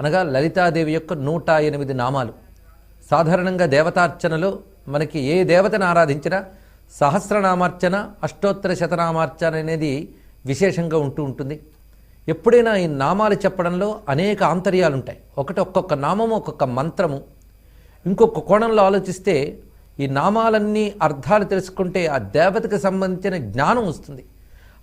అనగా లలితాదేవి యొక్క నూట ఎనిమిది నామాలు. సాధారణంగా దేవతార్చనలో మనకి ఏ దేవతను ఆరాధించినా సహస్రనామార్చన అష్టోత్తర శతనామార్చన అనేది విశేషంగా ఉంటూ ఉంటుంది. ఎప్పుడైనా ఈ నామాలు చెప్పడంలో అనేక ఆంతర్యాలు ఉంటాయి ఒకటి ఒక్కొక్క నామము ఒక్కొక్క మంత్రము. ఇంకొక కోణంలో ఆలోచిస్తే ఈ నామాలన్నీ అర్థాలు తెలుసుకుంటే ఆ దేవతకు సంబంధించిన జ్ఞానం వస్తుంది.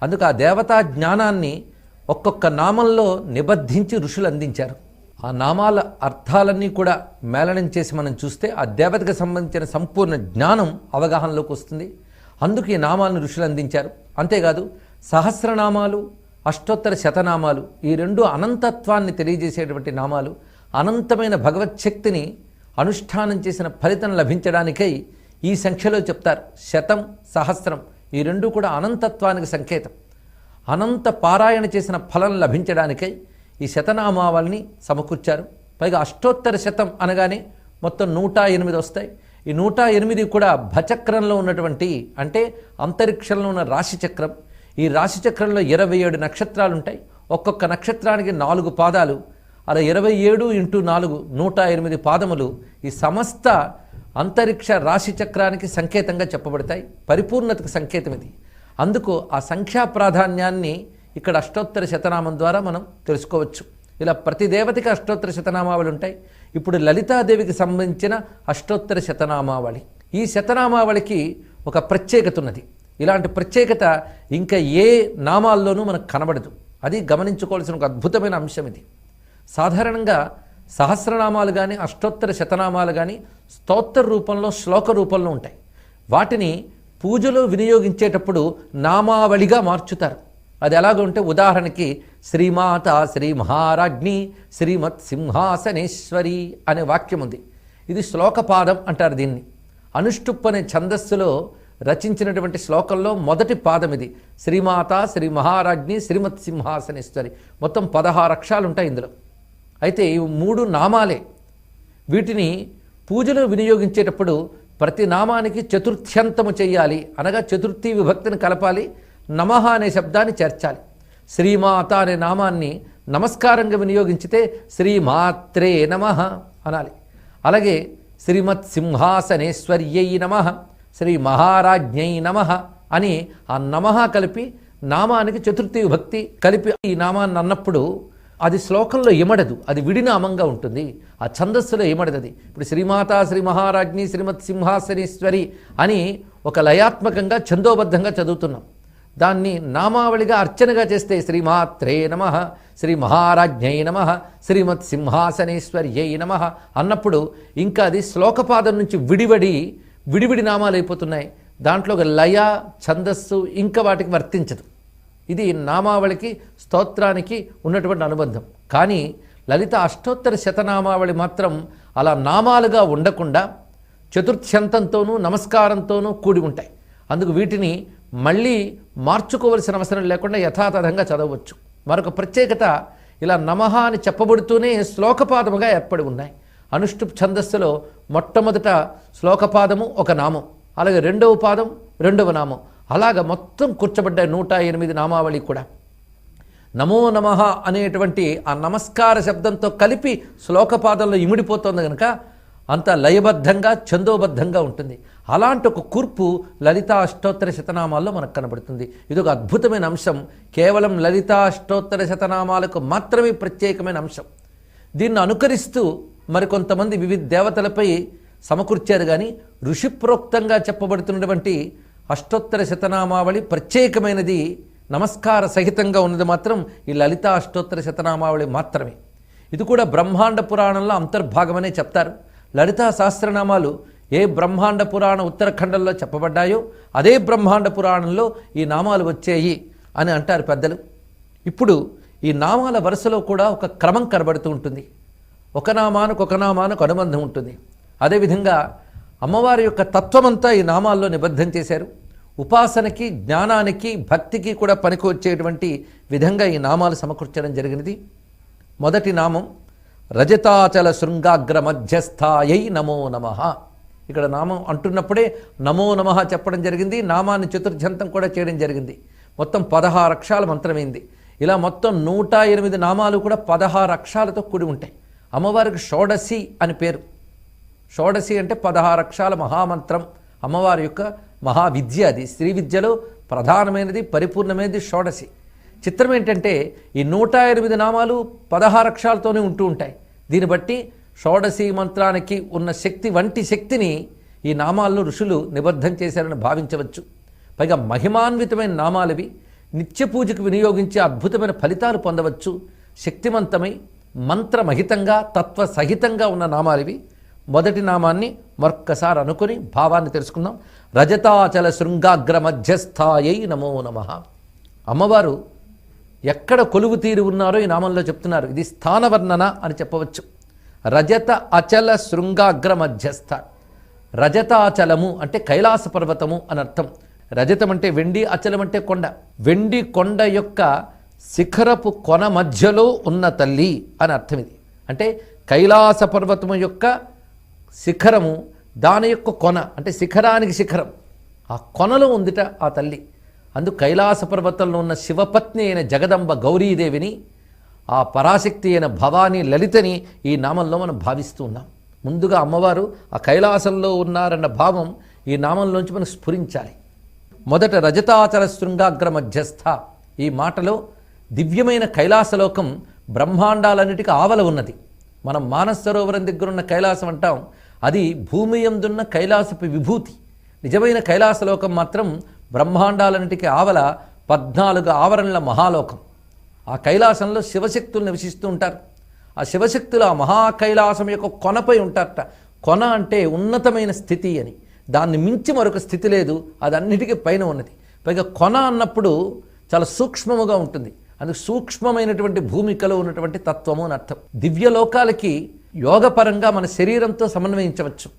అందుకు ఆ దేవతా జ్ఞానాన్ని ఒక్కొక్క నామంలో నిబద్ధించి ఋషులు అందించారు. ఆ నామాల అర్థాలన్నీ కూడా మేళనం చేసి మనం చూస్తే ఆ దేవతకు సంబంధించిన సంపూర్ణ జ్ఞానం అవగాహనలోకి వస్తుంది. అందుకు ఈ నామాలను ఋషులు అందించారు. అంతేకాదు సహస్రనామాలు అష్టోత్తర శతనామాలు ఈ రెండు అనంతత్వాన్ని తెలియజేసేటువంటి నామాలు అనంతమైన భగవత్ శక్తిని అనుష్ఠానం చేసిన ఫలితం లభించడానికై ఈ సంఖ్యలో చెప్తారు. శతం సహస్రం ఈ రెండు కూడా అనంతత్వానికి సంకేతం. అనంత పారాయణ చేసిన ఫలం లభించడానికై ఈ శతనామావళిని సమకూర్చారు. పైగా అష్టోత్తర శతం అనగానే మొత్తం నూట ఎనిమిది వస్తాయి. ఈ నూట ఎనిమిది కూడా భచక్రంలో ఉన్నటువంటి అంటే అంతరిక్షంలో ఉన్న రాశిచక్రం. ఈ రాశిచక్రంలో ఇరవై ఏడు నక్షత్రాలు ఉంటాయి ఒక్కొక్క నక్షత్రానికి నాలుగు పాదాలు. అలా ఇరవై ఏడు ఇంటూ నాలుగు నూట ఎనిమిది పాదములు ఈ సమస్త అంతరిక్ష రాశి చక్రానికి సంకేతంగా చెప్పబడతాయి. పరిపూర్ణతకు సంకేతం ఇది అందుకు ఆ సంఖ్యా ప్రాధాన్యాన్ని ఇక్కడ అష్టోత్తర శతనామం ద్వారా మనం తెలుసుకోవచ్చు. ఇలా ప్రతి దేవతకి అష్టోత్తర శతనామావళి ఉంటాయి. ఇప్పుడు లలితాదేవికి సంబంధించిన అష్టోత్తర శతనామావళి. ఈ శతనామావళికి ఒక ప్రత్యేకత ఉన్నది. ఇలాంటి ప్రత్యేకత ఇంకా ఏ నామాల్లోనూ మనకు కనబడదు. అది గమనించుకోవాల్సిన ఒక అద్భుతమైన అంశం ఇది. సాధారణంగా సహస్రనామాలు కానీ అష్టోత్తర శతనామాలు కానీ స్తోత్ర రూపంలో శ్లోక రూపంలో ఉంటాయి. వాటిని పూజలో వినియోగించేటప్పుడు నామావళిగా మార్చుతారు. అది ఎలాగుంటే ఉదాహరణకి శ్రీమాత శ్రీ మహారాజ్ఞి శ్రీమత్ సింహాసనేశ్వరి అనే వాక్యం ఉంది. ఇది శ్లోకపాదం అంటారు దీన్ని. అనుష్టుప్ అనే ఛందస్సులో రచించినటువంటి శ్లోకంలో మొదటి పాదం ఇది. శ్రీమాత శ్రీ మహారాజ్ని శ్రీమత్ సింహాసనేశ్వరి. మొత్తం పదహారు అక్షరాలు ఉంటాయి ఇందులో. అయితే ఈ మూడు నామాలే. వీటిని పూజలో వినియోగించేటప్పుడు ప్రతి నామానికి చతుర్థ్యంతము చేయాలి. అనగా చతుర్థి విభక్తిని కలపాలి. నమః అనే శబ్దాన్ని చేర్చాలి. శ్రీమాత అనే నామాన్ని నమస్కారంగా వినియోగించితే శ్రీమాత్రే నమ అనాలి. అలాగే శ్రీమత్ సింహాసనేశ్వర్యై నమ శ్రీ మహారాజ్ఞై నమ అని ఆ నమః కలిపి నామానికి చతుర్థి విభక్తి కలిపి ఈ నామాన్ని అన్నప్పుడు అది శ్లోకంలో ఇమడదు అది విడినామంగా ఉంటుంది. ఆ ఛందస్సులో ఇమడదు అది. ఇప్పుడు శ్రీమాత శ్రీ మహారాజ్ఞి శ్రీమత్ సింహాసనేశ్వరి అని ఒక లయాత్మకంగా ఛందోబద్ధంగా చదువుతున్నాం. దాన్ని నామావళిగా అర్చనగా చేస్తే శ్రీమాత్రే నమ శ్రీ మహారాజ్ఞై నమ శ్రీమత్ సింహాసనేశ్వర్యై నమ అన్నప్పుడు ఇంకా అది శ్లోకపాదం నుంచి విడివడి విడివిడి నామాలు అయిపోతున్నాయి. దాంట్లో ఒక లయ ఛందస్సు ఇంకా వాటికి వర్తించదు. ఇది నామావళికి స్తోత్రానికి ఉన్నటువంటి అనుబంధం. కానీ లలిత అష్టోత్తర శతనామావళి మాత్రం అలా నామాలుగా ఉండకుండా చతుర్థ్యంతంతోనూ నమస్కారంతోనూ కూడి ఉంటాయి. అందుకు వీటిని మళ్ళీ మార్చుకోవలసిన అవసరం లేకుండా యథాతథంగా చదవచ్చు. మరొక ప్రత్యేకత ఇలా నమః అని చెప్పబడుతూనే శ్లోకపాదముగా ఏర్పడి ఉన్నాయి. అనుష్ఠుప్ ఛందస్సులో మొట్టమొదట శ్లోకపాదము ఒక నామం అలాగే రెండవ పాదం రెండవ నామం అలాగ మొత్తం కూర్చబడ్డాయి నూట ఎనిమిది నామావళి కూడా. నమో నమ అనేటువంటి ఆ నమస్కార శబ్దంతో కలిపి శ్లోకపాదంలో ఇమిడిపోతుంది కనుక అంత లయబద్ధంగా ఛందోబద్ధంగా ఉంటుంది. అలాంటి ఒక కూర్పు లలితా అష్టోత్తర శతనామాల్లో మనకు కనబడుతుంది. ఇది ఒక అద్భుతమైన అంశం. కేవలం లలితా అష్టోత్తర శతనామాలకు మాత్రమే ప్రత్యేకమైన అంశం. దీన్ని అనుకరిస్తూ మరికొంతమంది వివిధ దేవతలపై సమకూర్చారు కానీ ఋషిప్రోక్తంగా చెప్పబడుతున్నటువంటి అష్టోత్తర శతనామావళి ప్రత్యేకమైనది నమస్కార సహితంగా ఉన్నది మాత్రం ఈ లలితా అష్టోత్తర శతనామావళి మాత్రమే. ఇది కూడా బ్రహ్మాండ పురాణంలో అంతర్భాగమనే చెప్తారు. లలితా సహస్రనామాలు ఏ బ్రహ్మాండ పురాణ ఉత్తరాఖండంలో చెప్పబడ్డాయో అదే బ్రహ్మాండ పురాణంలో ఈ నామాలు వచ్చాయి అని అంటారు పెద్దలు. ఇప్పుడు ఈ నామాల వరుసలో కూడా ఒక క్రమం కనబడుతూ ఉంటుంది. ఒక నామానికి ఒక నామానికి అనుబంధం ఉంటుంది. అదేవిధంగా అమ్మవారి యొక్క తత్వమంతా ఈ నామాల్లో నిబద్ధం చేశారు. ఉపాసనకి జ్ఞానానికి భక్తికి కూడా పనికి వచ్చేటువంటి విధంగా ఈ నామాలు సమకూర్చడం జరిగినది. మొదటి నామం రజతాచల శృంగాగ్ర మధ్యస్థాయై నమో నమ. ఇక్కడ నామం అంటున్నప్పుడే నమో నమ చెప్పడం జరిగింది నామాన్ని చతుర్జంతం కూడా చేయడం జరిగింది. మొత్తం పదహారు అక్షరాల మంత్రమైంది. ఇలా మొత్తం నూట ఎనిమిది నామాలు కూడా పదహారు అక్షరాలతో కూడి ఉంటాయి. అమ్మవారికి షోడసి అని పేరు. షోడశి అంటే పదహారు అక్షరాల మహామంత్రం. అమ్మవారి యొక్క మహావిద్య అది. స్త్రీ విద్యలో ప్రధానమైనది పరిపూర్ణమైనది షోడశి. చిత్రం ఏంటంటే ఈ నూట ఎనిమిది నామాలు పదహారు అక్షరాలతోనే ఉంటూ ఉంటాయి. దీన్ని బట్టి షోడశీ మంత్రానికి ఉన్న శక్తి వంటి శక్తిని ఈ నామాలను ఋషులు నిబద్ధం చేశారని భావించవచ్చు. పైగా మహిమాన్వితమైన నామాలవి నిత్య పూజకు వినియోగించే అద్భుతమైన ఫలితాలు పొందవచ్చు. శక్తివంతమై మంత్రమహితంగా తత్వ సహితంగా ఉన్న నామాలివి మొదటి నామాన్ని మరొక్కసారి అనుకుని భావాన్ని తెలుసుకుందాం. రజతాచల శృంగాగ్ర మధ్యస్థాయై నమో నమ. అమ్మవారు ఎక్కడ కొలువు తీరి ఉన్నారో ఈ నామంలో చెప్తున్నారు. ఇది స్థానవర్ణన అని చెప్పవచ్చు. రజత అచల శృంగాగ్ర మధ్యస్థ. రజతాచలము అంటే కైలాస పర్వతము అని అర్థం. రజతం అంటే వెండి అచలం అంటే కొండ. వెండి కొండ యొక్క శిఖరపు కొన మధ్యలో ఉన్న తల్లి అని అర్థం ఇది. అంటే కైలాస పర్వతము యొక్క శిఖరము దాని యొక్క కొన అంటే శిఖరానికి శిఖరం. ఆ కొనలో ఉందిట ఆ తల్లి. అందు కైలాస పర్వతంలో ఉన్న శివపత్ని అయిన జగదంబ గౌరీదేవిని ఆ పరాశక్తి అయిన భవాని లలితని ఈ నామంలో మనం భావిస్తూ ఉన్నాం. ముందుగా అమ్మవారు ఆ కైలాసంలో ఉన్నారన్న భావం ఈ నామంలోంచి మనం స్ఫురించాలి. మొదట రజతాచల శృంగాగ్ర మధ్యస్థ. ఈ మాటలో దివ్యమైన కైలాసలోకం బ్రహ్మాండాలన్నిటికీ ఆవల ఉన్నది. మనం మానస సరోవరం దగ్గర ఉన్న కైలాసం అంటాం. అది భూమి ఎందున్న కైలాసపు విభూతి. నిజమైన కైలాసలోకం మాత్రం బ్రహ్మాండాలన్నిటికీ ఆవల పద్నాలుగు ఆవరణల మహాలోకం. ఆ కైలాసంలో శివశక్తులు నివసిస్తూ ఉంటారు. ఆ శివశక్తులు ఆ మహాకైలాసం యొక్క కొనపై ఉంటారట. కొన అంటే ఉన్నతమైన స్థితి అని. దాన్ని మించి మరొక స్థితి లేదు. అది అన్నిటికీ పైన ఉన్నది. పైగా కొన అన్నప్పుడు చాలా సూక్ష్మముగా ఉంటుంది. అందుకు సూక్ష్మమైనటువంటి భూమికలో ఉన్నటువంటి తత్వము అని అర్థం. దివ్యలోకాలకి యోగపరంగా మన శరీరంతో సమన్వయించవచ్చు.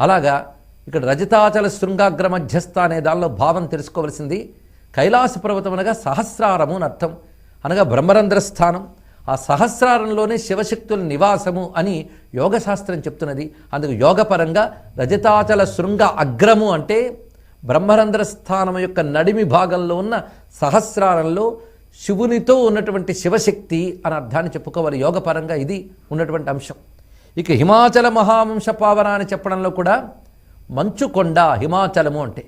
అలాగా ఇక్కడ రజతాచల శృంగాగ్ర మధ్యస్థ అనే దానిలో భావం తెలుసుకోవలసింది. కైలాస పర్వతం అనగా సహస్రారము అని అర్థం. అనగా బ్రహ్మరంధ్ర స్థానం ఆ సహస్రారంలోనే శివశక్తుల నివాసము అని యోగశాస్త్రం చెప్తున్నది. అందుకు యోగపరంగా రజతాచల శృంగ అగ్రము అంటే బ్రహ్మరంధ్ర స్థానం యొక్క నడిమి భాగంలో ఉన్న సహస్రారంలో శివునితో ఉన్నటువంటి శివశక్తి అని అర్థాన్ని చెప్పుకోవాలి. యోగపరంగా ఇది ఉన్నటువంటి అంశం. ఇక హిమాచల మహావంశ పావన అని చెప్పడంలో కూడా మంచు కొండ హిమాచలము అంటే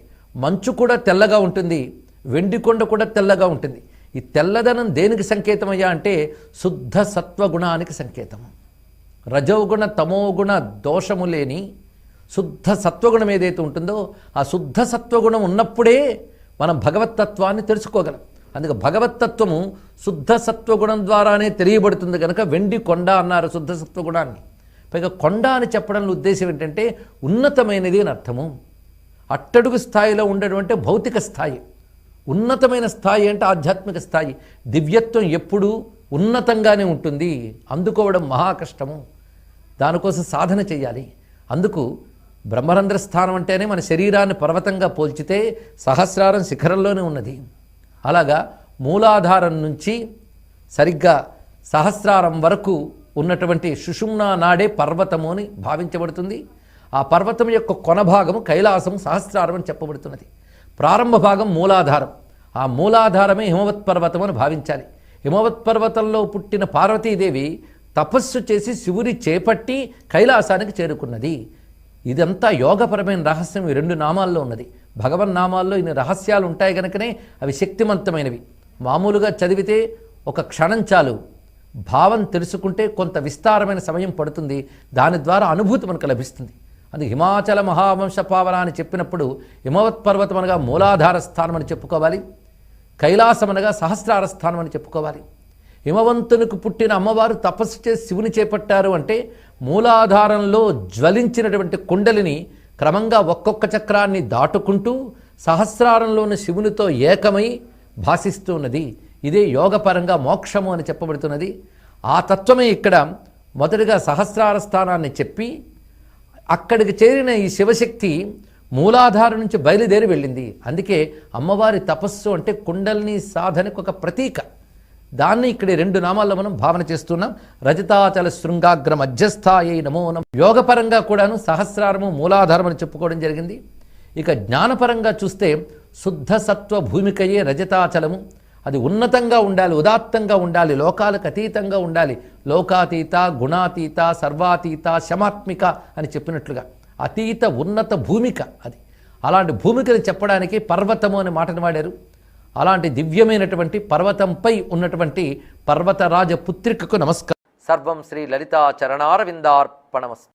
మంచు కూడా తెల్లగా ఉంటుంది వెండి కొండ కూడా తెల్లగా ఉంటుంది. ఈ తెల్లదనం దేనికి సంకేతమయ్యా అంటే శుద్ధ సత్వగుణానికి సంకేతము రజోగుణ తమోగుణ దోషము లేని శుద్ధ సత్వగుణం ఏదైతే ఉంటుందో ఆ శుద్ధ సత్వగుణం ఉన్నప్పుడే మనం భగవతత్వాన్ని తెలుసుకోగలం. అందుకే భగవతత్వము శుద్ధ సత్వగుణం ద్వారానే తెలియబడుతుంది కనుక వెండి కొండ అన్నారు శుద్ధ సత్వగుణాన్ని. పైగా కొండ అని చెప్పడంలో ఉద్దేశం ఏంటంటే ఉన్నతమైనది అని అర్థము. అట్టడుగు స్థాయిలో ఉండడం అంటే భౌతిక స్థాయి. ఉన్నతమైన స్థాయి అంటే ఆధ్యాత్మిక స్థాయి. దివ్యత్వం ఎప్పుడూ ఉన్నతంగానే ఉంటుంది. అందుకోవడం మహా కష్టము దానికోసం సాధన చేయాలి. అందుకు బ్రహ్మరంధ్ర స్థానం అంటేనే మన శరీరాన్ని పర్వతంగా పోల్చితే సహస్రారం శిఖరంలోనే ఉన్నది. అలాగా మూలాధారం నుంచి సరిగ్గా సహస్రారం వరకు ఉన్నటువంటి సుషుమ్నా నాడే పర్వతము అని భావించబడుతుంది. ఆ పర్వతం యొక్క కొన భాగము కైలాసం సహస్రారం అని చెప్పబడుతున్నది. ప్రారంభ భాగం మూలాధారం. ఆ మూలాధారమే హిమవత్ పర్వతం అని భావించాలి. హిమవత్ పర్వతంలో పుట్టిన పార్వతీదేవి తపస్సు చేసి శివుని చేపట్టి కైలాసానికి చేరుకున్నది. ఇదంతా యోగపరమైన రహస్యం. ఈ రెండు నామాల్లో ఉన్నది. భగవన్ నామాల్లో ఇన్ని రహస్యాలు ఉంటాయి కనుకనే అవి శక్తివంతమైనవి మామూలుగా చదివితే ఒక క్షణం చాలు. భావం తెలుసుకుంటే కొంత విస్తారమైన సమయం పడుతుంది. దాని ద్వారా అనుభూతి మనకు లభిస్తుంది. అది హిమాచల మహావంశ పావన అని చెప్పినప్పుడు హిమవత్ పర్వతం అనగా మూలాధార స్థానం అని చెప్పుకోవాలి. కైలాసం అనగా సహస్రార స్థానం అని చెప్పుకోవాలి. హిమవంతునికి పుట్టిన అమ్మవారు తపస్సు చేసి శివుని చేపట్టారు అంటే మూలాధారంలో జ్వలించినటువంటి కుండలిని క్రమంగా ఒక్కొక్క చక్రాన్ని దాటుకుంటూ సహస్రారంలోని శివునితో ఏకమై భాసిస్తున్నది ఇదే యోగపరంగా మోక్షము అని చెప్పబడుతున్నది. ఆ తత్వమే ఇక్కడ మొదటిగా సహస్రార స్థానాన్ని చెప్పి అక్కడికి చేరిన ఈ శివశక్తి మూలాధారం నుంచి బయలుదేరి వెళ్ళింది. అందుకే అమ్మవారి తపస్సు అంటే కుండల్ని సాధనకు ఒక ప్రతీక. దాన్ని ఇక్కడ రెండు నామాల్లో మనం భావన చేస్తున్నాం. రజతాచల శృంగాగ్ర మధ్యస్థాయి నమో నమ. యోగపరంగా కూడాను సహస్రారము మూలాధారం అని చెప్పుకోవడం జరిగింది. ఇక జ్ఞానపరంగా చూస్తే శుద్ధ సత్వ భూమికయే రజతాచలము. అది ఉన్నతంగా ఉండాలి ఉదాత్తంగా ఉండాలి లోకాలకు అతీతంగా ఉండాలి. లోకాతీత గుణాతీత సర్వాతీత శమాత్మిక అని చెప్పినట్లుగా. అతీత ఉన్నత భూమిక అది. అలాంటి భూమికని చెప్పడానికి పర్వతము అనే మాటను వాడారు. అలాంటి దివ్యమైనటువంటి పర్వతంపై ఉన్నటువంటి పర్వతరాజ పుత్రికకు నమస్కారం. సర్వం శ్రీ లలితా చరణారవిందార్పణమస్తు